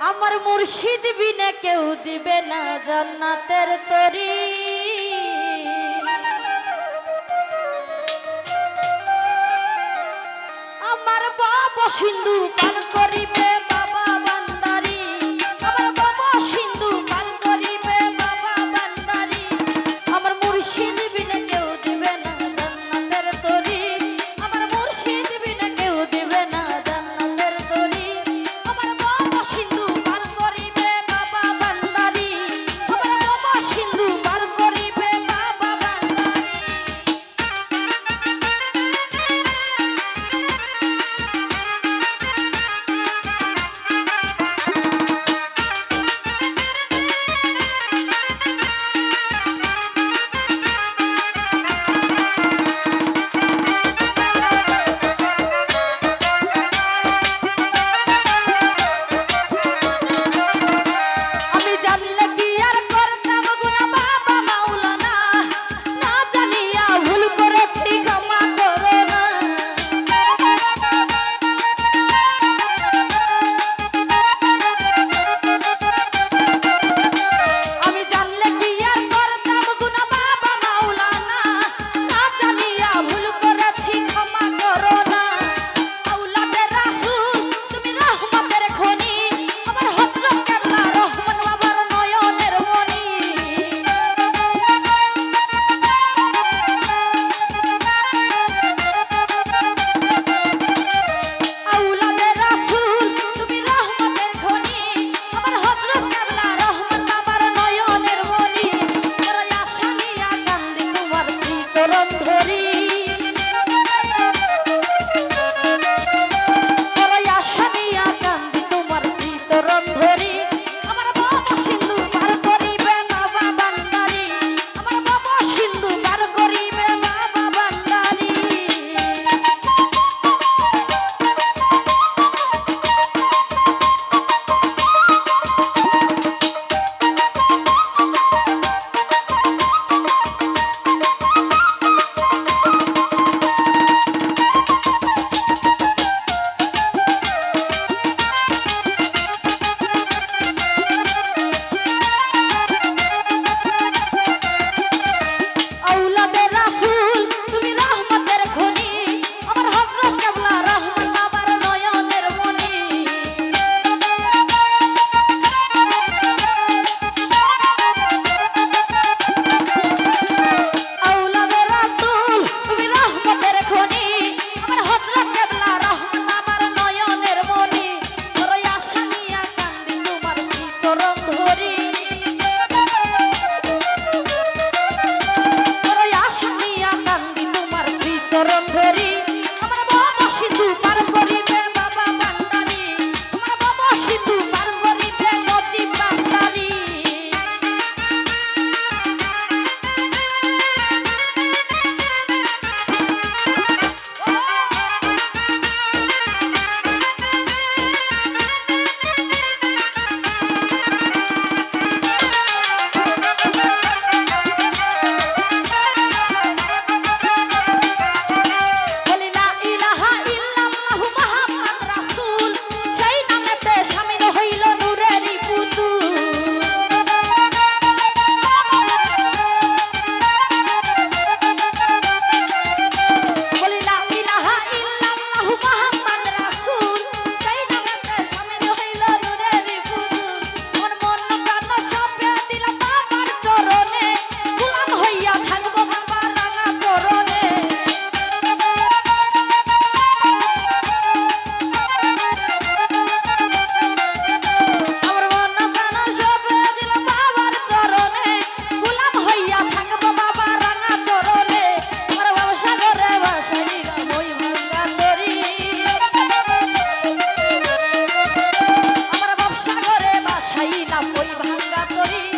আমার মুর্শিদ বিনে কেউ দিবে না জন্নাতের তরি। আমার বাবা সিন্ধু পান Serrano. ধান্দা করি।